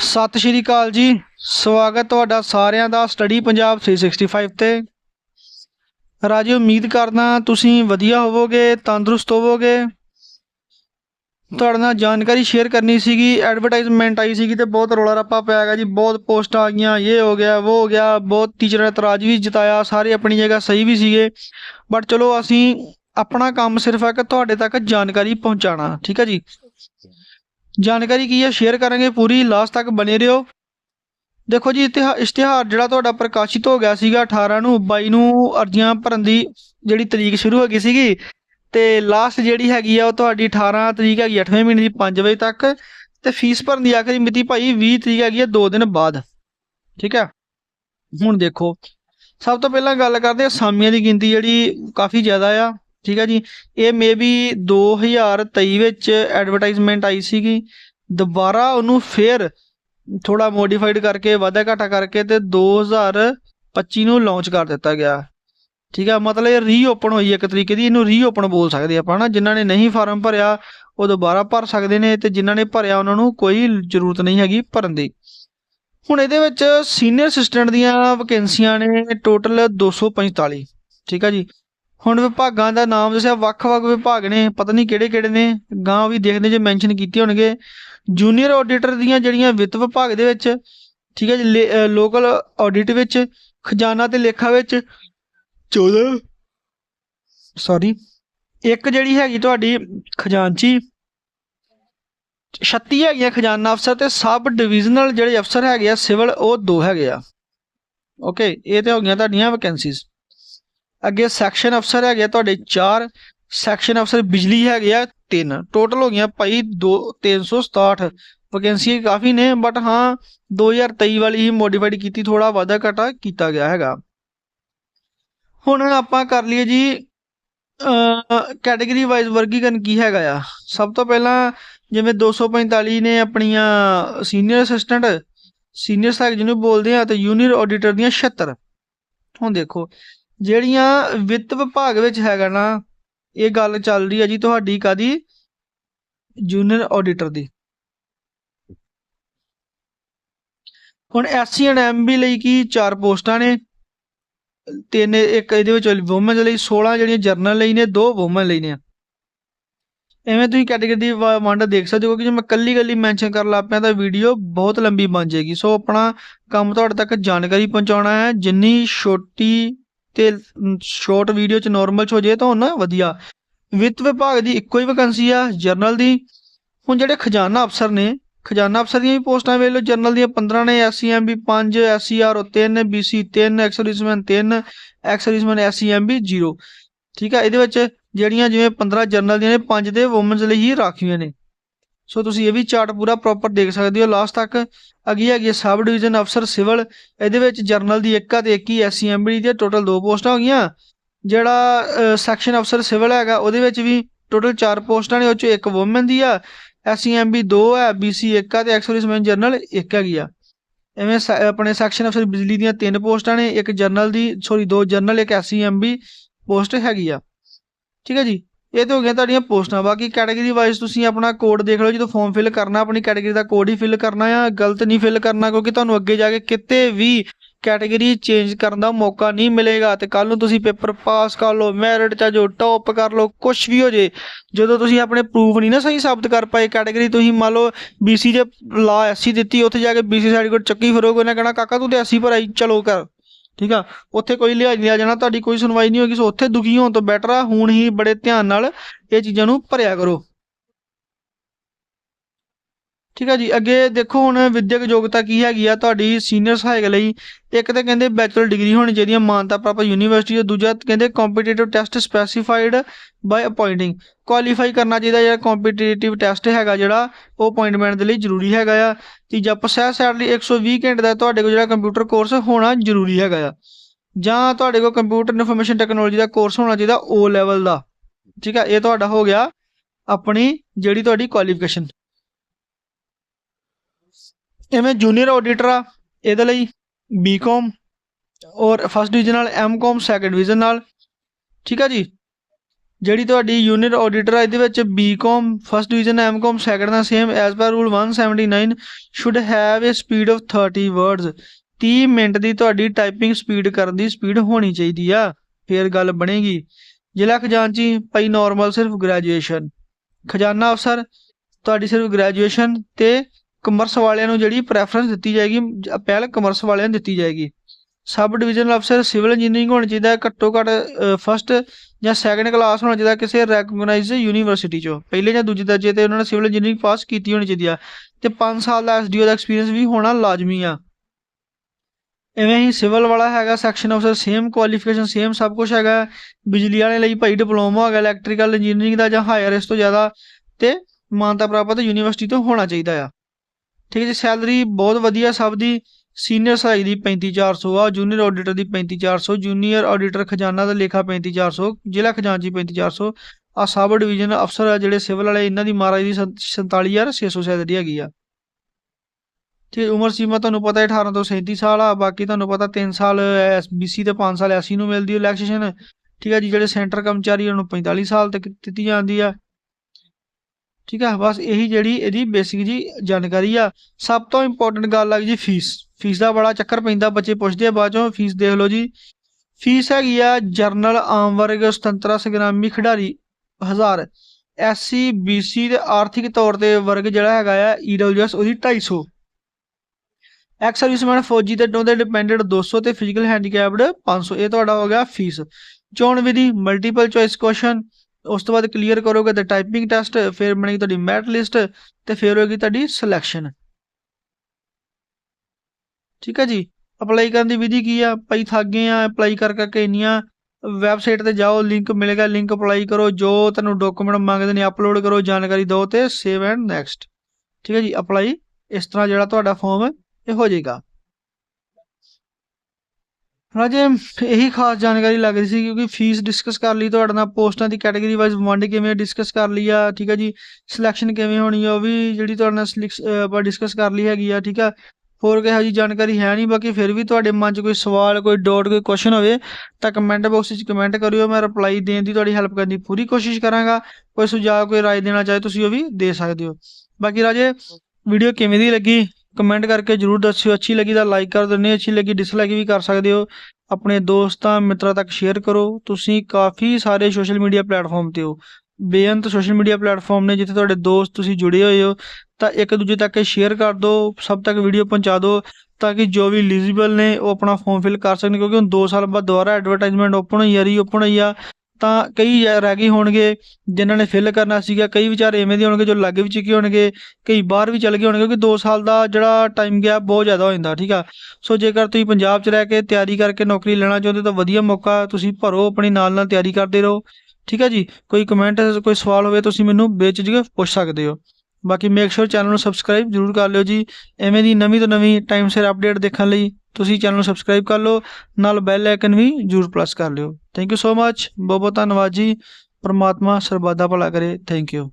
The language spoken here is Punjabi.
ਸਤਿ ਸ਼੍ਰੀ ਅਕਾਲ ਜੀ। ਸਵਾਗਤ ਤੁਹਾਡਾ ਸਾਰਿਆਂ ਦਾ ਸਟੱਡੀ ਪੰਜਾਬ 365 ਤੇ। ਰਾਜੇ, ਉਮੀਦ ਕਰਦਾ ਤੁਸੀਂ ਵਧੀਆ ਹੋਵੋਗੇ, ਤੰਦਰੁਸਤ ਹੋਵੋਗੇ। ਤੁਹਾਡੇ ਨਾਲ ਜਾਣਕਾਰੀ ਸ਼ੇਅਰ ਕਰਨੀ ਸੀਗੀ ਐਡਵਰਟਾਈਜ਼ਮੈਂਟ ਆਈ ਸੀਗੀ ਤੇ ਬਹੁਤ ਰੌਲਾ ਰੱਪਾ ਪਿਆ ਗਿਆ ਜੀ, ਬਹੁਤ ਪੋਸਟਾਂ ਆ ਗਈਆਂ, ਇਹ ਹੋ ਗਿਆ, ਉਹ ਹੋ ਗਿਆ, ਬਹੁਤ ਟੀਚਰਾਂ ਨੇ ਇਤਰਾਜ਼ ਵੀ ਜਤਾਇਆ, ਸਾਰੇ ਆਪਣੀ ਜਗ੍ਹਾ ਸਹੀ ਵੀ ਸੀਗੇ। ਬਟ ਚਲੋ ਅਸੀਂ ਆਪਣਾ ਕੰਮ ਸਿਰਫ ਹੈ ਕਿ ਤੁਹਾਡੇ ਤੱਕ ਜਾਣਕਾਰੀ ਪਹੁੰਚਾਉਣਾ, ਠੀਕ ਹੈ ਜੀ। ਜਾਣਕਾਰੀ ਕੀ ਹੈ? ਸ਼ੇਅਰ ਕਰਾਂਗੇ ਪੂਰੀ। ਲਾਸਟ ਤੱਕ ਬਨੇ ਰਹੋ। ਦੇਖੋ ਜੀ, ਇਤਿਹਾ, ਇਸ਼ਤਿਹਾਰ ਜਿਹੜਾ ਤੁਹਾਡਾ ਪ੍ਰਕਾਸ਼ਿਤ ਹੋ ਗਿਆ ਸੀਗਾ 18 ਨੂੰ 22 ਨੂੰ ਅਰਜ਼ੀਆਂ ਭਰਨ ਦੀ ਜਿਹੜੀ ਤਰੀਕ ਸ਼ੁਰੂ ਹੋ ਗਈ ਸੀਗੀ ਤੇ ਲਾਸਟ ਜਿਹੜੀ ਹੈਗੀ ਆ ਉਹ ਤੁਹਾਡੀ 18 ਤਰੀਕ ਹੈਗੀ 8ਵੇਂ ਮਹੀਨੇ ਦੀ 5 ਵਜੇ ਤੱਕ ਤੇ ਫੀਸ ਭਰਨ ਦੀ ਆਖਰੀ ਮਿਤੀ ਭਾਈ 20 ਤਰੀਕ ਹੈਗੀ ਆ 2 ਦਿਨ ਬਾਅਦ। ਠੀਕ ਹੈ ਹੁਣ ਦੇਖੋ। ਸਭ ਤੋਂ ਪਹਿਲਾਂ ਗੱਲ ਕਰਦੇ ਹਾਂ ਅਸਾਮੀਆਂ ਦੀ ਗਿਣਤੀ ਜਿਹੜੀ ਕਾਫੀ ਜ਼ਿਆਦਾ ਆ। ਠੀਕ ਹੈ ਜੀ। ਇਹ ਮੇਬੀ 2023 ਵਿੱਚ ਐਡਵਰਟਾਈਜ਼ਮੈਂਟ ਆਈ ਸੀਗੀ। ਦੁਬਾਰਾ ਉਹਨੂੰ ਫੇਰ ਥੋੜਾ ਮੋਡੀਫਾਈਡ ਕਰਕੇ, ਵਾਧਾ ਘਾਟਾ ਕਰਕੇ ਤੇ 2025 ਨੂੰ ਲਾਂਚ ਕਰ ਦਿੱਤਾ ਗਿਆ। ਠੀਕ ਹੈ ਮਤਲਬ ਇਹ ਰੀਓਪਨ ਹੋਈ ਇੱਕ ਤਰੀਕੇ ਦੀ, ਇਹਨੂੰ ਰੀਓਪਨ ਬੋਲ ਸਕਦੇ ਆਪਾਂ ਨਾ ਜਿਨ੍ਹਾਂ ਨੇ ਨਹੀਂ ਫਾਰਮ ਭਰਿਆ, ਉਹ ਦੁਬਾਰਾ ਭਰ ਸਕਦੇ ਨੇ ਤੇ ਜਿਨ੍ਹਾਂ ਨੇ ਭਰਿਆ ਉਹਨਾਂ ਨੂੰ ਕੋਈ ਜ਼ਰੂਰਤ ਨਹੀਂ ਹੈਗੀ ਭਰਨ ਦੀ। ਹੁਣ ਇਹਦੇ ਵਿੱਚ ਸੀਨੀਅਰ ਅਸਿਸਟੈਂਟ ਦੀਆਂ ਵੈਕੈਂਸੀਆਂ ਨੇ ਟੋਟਲ 245 ਠੀਕ ਹੈ ਜੀ। ਹੁਣ ਵਿਭਾਗਾਂ ਦਾ ਨਾਮ ਦੱਸਿਆ ਵੱਖ-ਵੱਖ ਵਿਭਾਗ ਨੇ ਪਤਾ ਨਹੀਂ ਕਿਹੜੇ-ਕਿਹੜੇ ਨੇ ਗਾਂ ਵੀ ਦੇਖਦੇ ਜੇ ਮੈਂਸ਼ਨ ਕੀਤੇ ਹੋਣਗੇ। ਜੂਨੀਅਰ ਆਡੀਟਰ ਦੀਆਂ ਜਿਹੜੀਆਂ ਵਿੱਤ ਵਿਭਾਗ ਦੇ ਵਿੱਚ ਠੀਕ ਹੈ ਜੀ ਲੋਕਲ ਆਡਿਟ ਵਿੱਚ ਖਜ਼ਾਨਾ ਤੇ ਲੇਖਾ ਵਿੱਚ 14 ਸੌਰੀ ਇੱਕ ਜਿਹੜੀ ਹੈਗੀ ਤੁਹਾਡੀ ਖਜ਼ਾਨਚੀ 36 ਹੈਗੀਆਂ ਖਜ਼ਾਨਾ ਅਫਸਰ ਤੇ ਸਬ ਡਿਵੀਜ਼ਨਲ ਜਿਹੜੇ ਅਫਸਰ ਹੈਗੇ ਆ ਸਿਵਲ ਉਹ ਦੋ ਹੈਗੇ ਆ। ਓਕੇ ਇਹ ਤੇ ਹੋ ਗਈਆਂ ਤੁਹਾਡੀਆਂ ਵੈਕੈਂਸੀਜ਼ ਅੱਗੇ ਸੈਕਸ਼ਨ ਅਫਸਰ ਹੈਗੇ ਆ ਤੁਹਾਡੇ 4 ਸੈਕਸ਼ਨ ਅਫਸਰ ਬਿਜਲੀ ਹੈਗੇ ਆ 3 ਟੋਟਲ ਹੋ ਗਈਆਂ ਭਾਈ 2 367 ਵੈਕੈਂਸੀ ਕਾਫੀ ਨੇ ਬਟ ਹਾਂ 2023 ਵਾਲੀ ਹੀ ਮੋਡੀਫਾਈਡ ਕੀਤੀ ਥੋੜਾ ਵਾਧਾ ਘਟਾ ਕੀਤਾ ਗਿਆ ਹੈਗਾ। ਹੁਣ ਆਪਾਂ ਕਰ ਲਈਏ ਜੀ ਕੈਟਾਗਰੀ ਵਾਈਜ਼ ਵਰਗੀਕਰਨ ਕੀ ਹੈਗਾ ਆ। ਸਭ ਤੋਂ ਪਹਿਲਾਂ ਜਿਵੇਂ 245 ਨੇ ਆਪਣੀਆਂ ਸੀਨੀਅਰ ਅਸਿਸਟੈਂਟ ਸੀਨੀਅਰ ਸੈਕ ਜਿਹਨੂੰ ਬੋਲਦੇ ਆ, ਤੇ ਜੂਨੀਅਰ ਆਡੀਟਰ ਦੀਆਂ 76 ਹੁਣ ਦੇਖੋ ਜਿਹੜੀਆਂ ਵਿੱਤ ਵਿਭਾਗ ਵਿੱਚ ਹੈਗਾ ਨਾ, ਇਹ ਗੱਲ ਚੱਲ ਰਹੀ ਹੈ ਜੀ ਤੁਹਾਡੀ ਕਾਦੀ ਜੂਨੀਅਰ ਆਡੀਟਰ ਦੀ। ਹੁਣ ਐਸਸੀ ਐਂਡ ਐਮਬੀ ਲਈ ਕੀ ਚਾਰ ਪੋਸਟਾਂ ਨੇ? ਤਿੰਨ ਇੱਕ ਇਹਦੇ ਵਿੱਚ ਔਮਨ ਲਈ 16 ਜਿਹੜੀਆਂ ਜਰਨਲ ਲਈ ਨੇ, ਦੋ ਔਮਨ ਲਈ ਨੇ। ਐਵੇਂ ਤੁਸੀਂ ਕੈਟਾਗਰੀ ਦੀ ਵੰਡ ਦੇਖ ਸਕਦੇ ਹੋ ਕਿ ਜੇ ਮੈਂ ਕੱਲੀ ਕੱਲੀ ਮੈਂਸ਼ਨ ਕਰਨ ਲੱਗ ਪਿਆ ਤਾਂ ਵੀਡੀਓ ਬਹੁਤ ਲੰਬੀ ਬਣ ਜਾਏਗੀ। ਸੋ ਆਪਣਾ ਕੰਮ ਤੁਹਾਡੇ ਤੱਕ ਜਾਣਕਾਰੀ ਪਹੁੰਚਾਉਣਾ ਹੈ। ਜਿੰਨੀ ਛੋਟੀ ਤੇ ਸ਼ਾਰਟ ਵੀਡੀਓ ਚ ਨਾਰਮਲ ਚ ਹੋ ਜੇ ਤਾਂ ਉਹਨਾਂ ਵਧੀਆ। ਵਿੱਤ ਵਿਭਾਗ ਦੀ ਇੱਕੋ ਹੀ ਵੈਕੈਂਸੀ ਆ ਜਰਨਲ ਦੀ। ਹੁਣ ਜਿਹੜੇ ਖਜ਼ਾਨਾ ਅਫਸਰ ਨੇ, ਖਜ਼ਾਨਾ ਅਫਸਰ ਦੀਆਂ ਵੀ ਪੋਸਟਾਂ ਵੇਖ ਲਓ ਜਰਨਲ ਦੀਆਂ 15 ਨੇ ਐਸਸੀਐਮਬੀ 5 ਐਸਸੀਆਰਓ 3 ਬੀਸੀ 3 ਐਕਸਰਵਿਸਮੈਨ 3 ਐਕਸਰਵਿਸਮੈਨ ਐਸਸੀਐਮਬੀ 0 ਠੀਕ ਆ, ਇਹਦੇ ਵਿੱਚ ਜਿਹੜੀਆਂ ਜਿਵੇਂ 15 ਜਰਨਲ ਦੀਆਂ ਨੇ 5 ਦੇ ਔਮਨਸ ਲਈ ਹੀ ਰਾਖੀਆਂ ਨੇ। ਸੋ ਤੁਸੀਂ ਇਹ ਵੀ ਚਾਰਟ ਪੂਰਾ ਪ੍ਰੋਪਰ ਦੇਖ ਸਕਦੇ ਹੋ। ਲਾਸਟ ਤੱਕ ਅਗੀ ਹੈਗੀ ਸਬ ਡਿਵੀਜ਼ਨ ਅਫਸਰ ਸਿਵਲ ਇਹਦੇ ਵਿੱਚ ਜਰਨਲ ਦੀ ਇੱਕ ਆ ਤੇ ਇੱਕ ਹੀ ਐਸਸੀਐਮਬੀ ਦੀ ਟੋਟਲ ਦੋ ਪੋਸਟਾਂ ਹੋ ਗਈਆਂ। ਜਿਹੜਾ ਸੈਕਸ਼ਨ ਅਫਸਰ ਸਿਵਲ ਹੈਗਾ, ਉਹਦੇ ਵਿੱਚ ਵੀ ਟੋਟਲ 4 ਪੋਸਟਾਂ ਨੇ, ਉਹ ਚੋਂ ਇੱਕ ਔਮਨ ਦੀ ਆ ਐਸਸੀਐਮਬੀ 2 ਹੈ ਬੀਸੀ 1 ਆ ਤੇ ਐਕਸਰਵਿਸਮੈਨ ਜਰਨਲ 1 ਹੈਗੀ ਆ। ਐਵੇਂ ਆਪਣੇ ਸੈਕਸ਼ਨ ਅਫਸਰ ਬਿਜਲੀ ਦੀਆਂ ਤਿੰਨ ਪੋਸਟਾਂ ਨੇ, ਇੱਕ ਜਰਨਲ ਦੀ ਸੌਰੀ ਦੋ ਜਰਨਲ ਇੱਕ ਐਸਸੀਐਮਬੀ ਪੋਸਟ ਹੈਗੀ ਆ। ਠੀਕ ਹੈ ਜੀ? ਇਹ ਤੇ ਹੋ ਗਈਆਂ ਤੁਹਾਡੀਆਂ ਪੋਸਟਾਂ। ਬਾਕੀ ਕੈਟਾਗਰੀ ਵਾਈਜ਼ ਤੁਸੀਂ ਆਪਣਾ ਕੋਡ ਦੇਖ ਲਓ, ਜਦੋਂ ਫਾਰਮ ਫਿਲ ਕਰਨਾ, ਆਪਣੀ ਕੈਟਾਗਰੀ ਦਾ ਕੋਡ ਹੀ ਫਿਲ ਕਰਨਾ ਆ ਗਲਤ ਨਹੀਂ ਫਿਲ ਕਰਨਾ, ਕਿਉਂਕਿ ਤੁਹਾਨੂੰ ਅੱਗੇ ਜਾ ਕੇ ਕਿਤੇ ਵੀ ਕੈਟਾਗਰੀ ਚੇਂਜ ਕਰਨ ਦਾ ਮੌਕਾ ਨਹੀਂ ਮਿਲੇਗਾ। ਤੇ ਕੱਲ ਨੂੰ ਤੁਸੀਂ ਪੇਪਰ ਪਾਸ ਕਰ ਲਓ ਮੈਰਿਟ ਚਾ ਜੋ ਟੌਪ ਕਰ ਲਓ ਕੁਝ ਵੀ ਹੋ ਜੇ, ਜਦੋਂ ਤੁਸੀਂ ਆਪਣੇ ਪ੍ਰੂਫ ਨਹੀਂ ਨਾ ਸਹੀ ਸਾਬਤ ਕਰ ਪਾਏ ਕੈਟਾਗਰੀ ਤੁਸੀਂ ਮੰਨ ਲਓ BC ਜੇ ਲਾ ਐਸਸੀ ਦਿੱਤੀ, ਉੱਥੇ ਜਾ ਕੇ BC ਸਰਟੀਫਿਕੇਟ ਚੱਕੀ ਫਿਰੋਗੇ, ਉਹਨਾਂ ਕਹਿਣਾ, ਕਾਕਾ ਤੂੰ ਤੇ ਐਸਸੀ ਆਈ ਚਲੋ ਕਰ। ਠੀਕ ਆ? ਉੱਥੇ ਕੋਈ ਲਿਹਾਜ਼ ਨਹੀਂ ਜਾਣਾ ਤੁਹਾਡੀ ਕੋਈ ਸੁਣਵਾਈ ਨਹੀਂ ਹੋਗੀ ਸੋ ਉੱਥੇ ਦੁਖੀ ਹੋਣ ਤੋਂ ਬੈਟਰ ਆ। ਹੁਣ ਹੀ ਬੜੇ ਧਿਆਨ ਨਾਲ ਇਹ ਚੀਜ਼ਾਂ ਨੂੰ ਭਰਿਆ ਕਰੋ। ਠੀਕ ਆ ਜੀ, ਅੱਗੇ ਦੇਖੋ ਹੁਣ ਵਿਦਿਅਕ ਯੋਗਤਾ ਕੀ ਹੈਗੀ ਆ, ਤੁਹਾਡੀ ਸੀਨੀਅਰ ਸਹਾਇਕ ਲਈ ਇੱਕ ਤਾਂ ਕਹਿੰਦੇ ਬੈਚਲਰ ਡਿਗਰੀ ਹੋਣੀ ਚਾਹੀਦੀ ਹੈ ਮਾਨਤਾ ਪ੍ਰਾਪਤ ਯੂਨੀਵਰਸਿਟੀ ਤੋਂ, ਦੂਜਾ ਕਹਿੰਦੇ competitive test specified by appointing qualify ਕਰਨਾ ਚਾਹੀਦਾ ਜਿਹੜਾ ਕੰਪੀਟੀਟਿਵ ਟੈਸਟ ਹੈਗਾ ਜਿਹੜਾ, ਉਹ ਅਪਾਇੰਟਮੈਂਟ ਦੇ ਲਈ ਜ਼ਰੂਰੀ ਹੈਗਾ ਆ। ਤੀਜਾ ਪ੍ਰੋਸੈਸ ਸੈਟ ਲਈ 120 ਘੰਟੇ ਦਾ ਤੁਹਾਡੇ ਕੋਲ ਜਿਹੜਾ ਕੰਪਿਊਟਰ ਕੋਰਸ ਹੋਣਾ ਜ਼ਰੂਰੀ ਹੈਗਾ ਆ। ਜਾਂ ਤੁਹਾਡੇ ਕੋਲ ਕੰਪਿਊਟਰ ਇਨਫੋਰਮੇਸ਼ਨ ਟੈਕਨੋਲੋਜੀ ਦਾ ਕੋਰਸ ਹੋਣਾ ਚਾਹੀਦਾ ਓ ਲੈਵਲ ਦਾ। ਠੀਕ ਆ, ਇਹ ਤੁਹਾਡਾ ਹੋ ਗਿਆ ਆਪਣੀ ਜਿਹੜੀ ਤੁਹਾਡੀ ਕੁਆਲੀਫਿਕੇਸ਼ਨ ਇਵੇਂ ਜੂਨੀਅਰ ਆਡੀਟਰ ਆ, ਇਹਦੇ ਲਈ ਬੀਕਾਮ ਔਰ ਫਸਟ ਡਿਵੀਜ਼ਨ ਨਾਲ ਐਮਕਾਮ ਸੈਕੰਡ ਡਿਵੀਜ਼ਨ ਨਾਲ, ਠੀਕ ਆ ਜੀ? ਜਿਹੜੀ ਤੁਹਾਡੀ ਯੂਨੀਅਰ ਆਡੀਟਰ ਆ, ਇਹਦੇ ਵਿੱਚ BCom first division MCom second the same as per rule 179 should have a speed of 30 words 30 minute ਦੀ ਤੁਹਾਡੀ ਟਾਈਪਿੰਗ ਸਪੀਡ ਕਰਨ ਦੀ ਸਪੀਡ ਹੋਣੀ ਚਾਹੀਦੀ ਆ, ਫੇਰ ਗੱਲ ਬਣੇਗੀ। ਜ਼ਿਲ੍ਹਾ ਖਜ਼ਾਨਚੀ ਪਈ ਨਾਰਮਲ ਸਿਰਫ ਗ੍ਰੈਜੂਏਸ਼ਨ ਖਜ਼ਾਨਾ ਅਫਸਰ, ਤੁਹਾਡੀ ਸਿਰਫ ਗ੍ਰੈਜੂਏਸ਼ਨ ਤੇ ਕਮਰਸ ਵਾਲਿਆਂ ਨੂੰ ਜਿਹੜੀ ਪ੍ਰੈਫਰੈਂਸ ਦਿੱਤੀ ਜਾਏਗੀ, ਪਹਿਲ ਕਮਰਸ ਵਾਲਿਆਂ ਨੂੰ ਦਿੱਤੀ ਜਾਏਗੀ। ਸਬ ਡਿਵੀਜ਼ਨਲ ਅਫਸਰ ਸਿਵਲ ਇੰਜੀਨੀਅਰਿੰਗ ਹੋਣਾ ਚਾਹੀਦਾ, ਘੱਟੋ ਘੱਟ ਫਸਟ ਜਾਂ ਸੈਕੰਡ ਕਲਾਸ ਹੋਣਾ ਚਾਹੀਦਾ ਕਿਸੇ ਰੈਕਗਨਾਈਜ਼ਡ ਯੂਨੀਵਰਸਿਟੀ ਚੋਂ। ਪਹਿਲੇ ਜਾਂ ਦੂਜੇ ਦਰਜੇ ਤੇ ਉਹਨਾਂ ਨੇ ਸਿਵਲ ਇੰਜੀਨੀਅਰਿੰਗ ਪਾਸ ਕੀਤੀ ਹੋਣੀ ਚਾਹੀਦੀ ਆ। ਤੇ 5 ਸਾਲ ਦਾ ਐਸਡੀਓ ਦਾ ਐਕਸਪੀਰੀਅੰਸ ਵੀ ਹੋਣਾ ਲਾਜ਼ਮੀ ਆ। ਐਵੇਂ ਹੀ ਸਿਵਲ ਵਾਲਾ ਹੈਗਾ ਸੈਕਸ਼ਨ ਅਫਸਰ ਸੇਮ ਕੁਆਲੀਫਿਕੇਸ਼ਨ ਸੇਮ ਸਭ ਕੁਝ ਹੈਗਾ। ਬਿਜਲੀ ਵਾਲੇ ਲਈ ਭਾਈ ਡਿਪਲੋਮਾ ਹੈਗਾ ਇਲੈਕਟ੍ਰੀਕਲ ਇੰਜੀਨੀਅਰਿੰਗ ਦਾ ਜਾਂ ਹਾਇਰ ਇਸ ਤੋਂ ਜ਼ਿਆਦਾ, ਤੇ ਮਾਨਤਾ ਪ੍ਰਾਪਤ ਯੂਨੀਵਰਸਿਟੀ ਤੋਂ ਹੋਣਾ ਚਾਹੀਦਾ ਆ। ਠੀਕ ਹੈ ਜੀ ਸੈਲਰੀ ਬਹੁਤ ਵਧੀਆ, ਸਭ ਦੀ ਸੀਨੀਅਰ ਸਹਾਈ ਦੀ 35400 ਆ ਜੂਨੀਅਰ ਆਡੀਟਰ ਦੀ 35400 ਜੂਨੀਅਰ ਆਡੀਟਰ ਖਜ਼ਾਨਾ ਦਾ ਲੇਖਾ 35400 ਜ਼ਿਲ੍ਹਾ ਖਜ਼ਾਨਚੀ 35400 ਆ ਸਬ ਡਿਵੀਜ਼ਨ ਅਫਸਰ ਆ ਜਿਹੜੇ ਸਿਵਲ ਵਾਲੇ, ਇਹਨਾਂ ਦੀ ਮਹਾਰਾਜ ਦੀ 47600 ਸੈਲਰੀ ਹੈਗੀ ਆ। ਠੀਕ ਉਮਰ ਸੀਮਾ ਤੁਹਾਨੂੰ ਪਤਾ ਹੈ 18 ਤੋਂ 37 ਸਾਲ ਆ, ਬਾਕੀ ਤੁਹਾਨੂੰ ਪਤਾ 3 ਸਾਲ ਐਸਬੀਸੀ ਤੇ 5 ਸਾਲ ਐਸਸੀ ਨੂੰ ਮਿਲਦੀ ਹੈ ਰਿਲੈਕਸੇਸ਼ਨ ਠੀਕ ਹੈ ਜੀ, ਜਿਹੜੇ ਸੈਂਟਰ ਕਰਮਚਾਰੀ ਉਹਨਾਂ ਨੂੰ 45 ਸਾਲ ਤੱਕ ਦਿੱਤੀ ਜਾਂਦੀ ਆ। ਠੀਕ ਹੈ ਬਸ ਇਹੀ ਜਿਹੜੀ ਇਹਦੀ ਬੇਸਿਕ ਜੀ ਜਾਣਕਾਰੀ ਆ। ਸਭ ਤੋਂ ਇੰਪੋਰਟੈਂਟ ਗੱਲ ਆ ਜੀ ਫੀਸ ਫੀਸ ਦਾ ਬੜਾ ਚੱਕਰ ਪੈਂਦਾ, ਬੱਚੇ ਪੁੱਛਦੇ ਆ ਬਾਅਦ ਚੋਂ ਫੀਸ ਦੇਖ ਲਓ ਜੀ। ਫੀਸ ਹੈਗੀ ਆ ਜਰਨਲ ਆਮ ਵਰਗ ਸੁਤੰਤਰ ਸੰਗਰਾਮੀ ਖਿਡਾਰੀ 1000 ਐਸਸੀ ਬੀਸੀ ਤੇ ਆਰਥਿਕ ਤੌਰ ਤੇ ਵਰਗ ਜਿਹੜਾ ਹੈਗਾ ਆ ਈਡਬਲਯੂਐਸ ਉਹਦੀ 250 ਐਕਸ ਸਰਵਿਸਮੈਨ ਫੌਜੀ ਤੇ ਉਹਦੇ ਡਿਪੈਂਡੈਂਟ 200 ਤੇ ਫਿਜ਼ੀਕਲ ਹੈਂਡੀਕੈਪਡ 500 ਇਹ ਤੁਹਾਡਾ ਹੋ ਗਿਆ ਫੀਸ ਚੋਣ ਵਿਧੀ ਮਲਟੀਪਲ ਚੋਇਸ ਕੁਐਸਚਨ ਉਸ ਤੋਂ ਬਾਅਦ ਕਲੀਅਰ ਕਰੋਗੇ ਤਾਂ ਟਾਈਪਿੰਗ ਟੈਸਟ ਫਿਰ ਬਣੇਗੀ ਤੁਹਾਡੀ ਮੈਟ ਲਿਸਟ ਤੇ ਫਿਰ ਹੋਏਗੀ ਤੁਹਾਡੀ ਸਿਲੈਕਸ਼ਨ ਠੀਕ ਹੈ ਜੀ? ਅਪਲਾਈ ਕਰਨ ਦੀ ਵਿਧੀ ਕੀ ਆ? ਪਈ ਥਾਗੇ ਆ ਅਪਲਾਈ ਕਰ ਕਰਕੇ ਇੰਨੀਆਂ ਵੈਬਸਾਈਟ ਤੇ ਜਾਓ ਲਿੰਕ ਮਿਲੇਗਾ ਲਿੰਕ ਅਪਲਾਈ ਕਰੋ, ਜੋ ਤੁਹਾਨੂੰ ਡਾਕੂਮੈਂਟ ਮੰਗਦੇ ਨੇ ਅਪਲੋਡ ਕਰੋ, ਜਾਣਕਾਰੀ ਦਿਓ ਤੇ ਸੇਵ ਐਂਡ ਨੈਕਸਟ ਠੀਕ ਹੈ ਜੀ? ਅਪਲਾਈ ਇਸ ਤਰ੍ਹਾਂ ਜਿਹੜਾ ਤੁਹਾਡਾ ਫਾਰਮ ਇਹ ਹੋ ਜਾਏਗਾ ਰਾਜੇ ਇਹੀ ਖਾਸ ਜਾਣਕਾਰੀ ਲੱਗ ਰਹੀ ਸੀ ਕਿਉਂਕਿ ਫੀਸ ਡਿਸਕਸ ਕਰ ਲਈ ਤੁਹਾਡੇ ਨਾਲ, ਪੋਸਟਾਂ ਦੀ ਕੈਟਾਗਰੀ ਵਾਈਜ਼ ਵੰਡ ਕਿਵੇਂ ਡਿਸਕਸ ਕਰ ਲਈ ਆ, ਠੀਕ ਆ ਜੀ? ਸਿਲੈਕਸ਼ਨ ਕਿਵੇਂ ਹੋਣੀ ਆ, ਉਹ ਵੀ ਜਿਹੜੀ ਤੁਹਾਡੇ ਨਾਲ selec- ਆਪਾਂ ਡਿਸਕਸ ਕਰ ਲਈ ਹੈਗੀ ਆ, ਠੀਕ ਆ? ਹੋਰ ਕਿਹੋ ਜੀ ਜਾਣਕਾਰੀ ਹੈ ਨਹੀਂ, ਬਾਕੀ ਫਿਰ ਵੀ ਤੁਹਾਡੇ ਮਨ 'ਚ ਕੋਈ ਸਵਾਲ, ਕੋਈ ਡਾਊਟ ਕੋਈ ਕੁਐਸਚਨ ਹੋਵੇ ਤਾਂ ਕਮੈਂਟ ਬਾਕਸ ਵਿੱਚ ਕਮੈਂਟ ਕਰਿਓ, ਮੈਂ ਰਿਪਲਾਈ ਦੇਣ ਦੀ ਤੁਹਾਡੀ ਹੈਲਪ ਕਰਨ ਦੀ ਪੂਰੀ ਕੋਸ਼ਿਸ਼ ਕਰਾਂਗਾ। ਕੋਈ ਸੁਝਾਅ, ਕੋਈ ਰਾਏ ਦੇਣਾ ਚਾਹੇ ਤੁਸੀਂ ਉਹ ਵੀ ਦੇ ਸਕਦੇ ਹੋ। ਬਾਕੀ ਰਾਜੇ ਵੀਡੀਓ ਕਿਵੇਂ ਦੀ ਲੱਗੀ? ਕਮੈਂਟ ਕਰਕੇ ਜਰੂਰ ਦੱਸਿਓ, ਅੱਛੀ ਲੱਗੀ ਤਾਂ ਲਾਈਕ ਕਰ ਦਿਓ ਨਹੀਂ ਅੱਛੀ ਲੱਗੀ ਡਿਸਲਾਈਕ ਵੀ ਕਰ ਸਕਦੇ ਹੋ। ਆਪਣੇ ਦੋਸਤਾਂ, ਮਿੱਤਰਾਂ ਤੱਕ ਸ਼ੇਅਰ ਕਰੋ। ਤੁਸੀਂ ਕਾਫੀ ਸਾਰੇ ਸੋਸ਼ਲ ਮੀਡੀਆ ਪਲੇਟਫਾਰਮ ਤੇ ਹੋ। ਬੇਅੰਤ ਸੋਸ਼ਲ ਮੀਡੀਆ ਪਲੇਟਫਾਰਮ ਨੇ, ਜਿੱਥੇ ਤੁਹਾਡੇ ਦੋਸਤ ਤੁਸੀਂ ਜੁੜੇ ਹੋਏ ਹੋ, ਤਾਂ ਇੱਕ ਦੂਜੇ ਤੱਕ ਸ਼ੇਅਰ ਕਰ ਦਿਓ ਸਭ ਤੱਕ ਵੀਡੀਓ ਪਹੁੰਚਾ ਦਿਓ ਤਾਂ ਕਿ ਜੋ ਵੀ ਐਲੀਜੀਬਲ ਨੇ, ਉਹ ਆਪਣਾ ਫਾਰਮ ਫਿਲ ਕਰ ਸਕਣ, ਕਿਉਂਕਿ ਹੁਣ 2 ਸਾਲ ਬਾਅਦ ਦੁਬਾਰਾ ਐਡਵਰਟਾਈਜ਼ਮੈਂਟ ਓਪਨ ਹੋਈ ਆ ਰਹੀ ਓਪਨ ਹੋਈ ਆ ਤਾਂ ਕਈ ਰਹਿ ਗਏ ਹੋਣਗੇ, ਜਿਨ੍ਹਾਂ ਨੇ ਫਿਲ ਕਰਨਾ ਸੀਗਾ, ਕਈ ਵਿਚਾਰੇ ਐਵੇਂ ਦੇ ਹੋਣਗੇ ਜੋ ਲਾਗੇ ਵਿੱਚ ਕੀ ਹੋਣਗੇ, ਕਈ ਬਾਹਰ ਵੀ ਚਲੇ ਗਏ ਹੋਣਗੇ, ਕਿਉਂਕਿ 2 ਸਾਲ ਦਾ ਜਿਹੜਾ ਟਾਈਮ ਗਿਆ ਬਹੁਤ ਜ਼ਿਆਦਾ ਹੋ ਜਾਂਦਾ, ਠੀਕ ਆ? ਸੋ ਜੇਕਰ ਤੁਸੀਂ ਪੰਜਾਬ 'ਚ ਰਹਿ ਕੇ ਤਿਆਰੀ ਕਰਕੇ ਨੌਕਰੀ ਲੈਣਾ ਚਾਹੁੰਦੇ ਤਾਂ ਵਧੀਆ ਮੌਕਾ ਤੁਸੀਂ ਭਰੋ, ਆਪਣੀ ਨਾਲ ਨਾਲ ਤਿਆਰੀ ਕਰਦੇ ਰਹੋ, ਠੀਕ ਹੈ ਜੀ? ਕੋਈ ਕਮੈਂਟ ਕੋਈ ਸਵਾਲ ਹੋਵੇ ਤੁਸੀਂ ਮੈਨੂੰ ਬੇਝਿਜਕ ਪੁੱਛ ਸਕਦੇ ਹੋ। ਬਾਕੀ ਮੇਕ ਸ਼ੋਰ ਚੈਨਲ ਨੂੰ ਸਬਸਕ੍ਰਾਈਬ ਜਰੂਰ ਕਰ ਲਿਓ ਜੀ। ਐਵੇਂ ਦੀ ਨਵੀਂ ਤੋਂ ਨਵੀਂ ਟਾਈਮ ਸਿਰ ਅਪਡੇਟ ਦੇਖਣ ਲਈ ਤੁਸੀਂ ਚੈਨਲ ਨੂੰ ਸਬਸਕ੍ਰਾਈਬ ਕਰ ਲਓ, ਨਾਲ ਬੈਲ ਆਈਕਨ ਵੀ ਜਰੂਰ ਪ੍ਰੈਸ ਕਰ ਲਿਓ। ਥੈਂਕ ਯੂ ਸੋ ਮੱਚ ਬਹੁਤ ਬਹੁਤ ਧੰਨਵਾਦ ਜੀ। ਪਰਮਾਤਮਾ ਸਰਬੱਤ ਦਾ ਭਲਾ ਕਰੇ। Thank you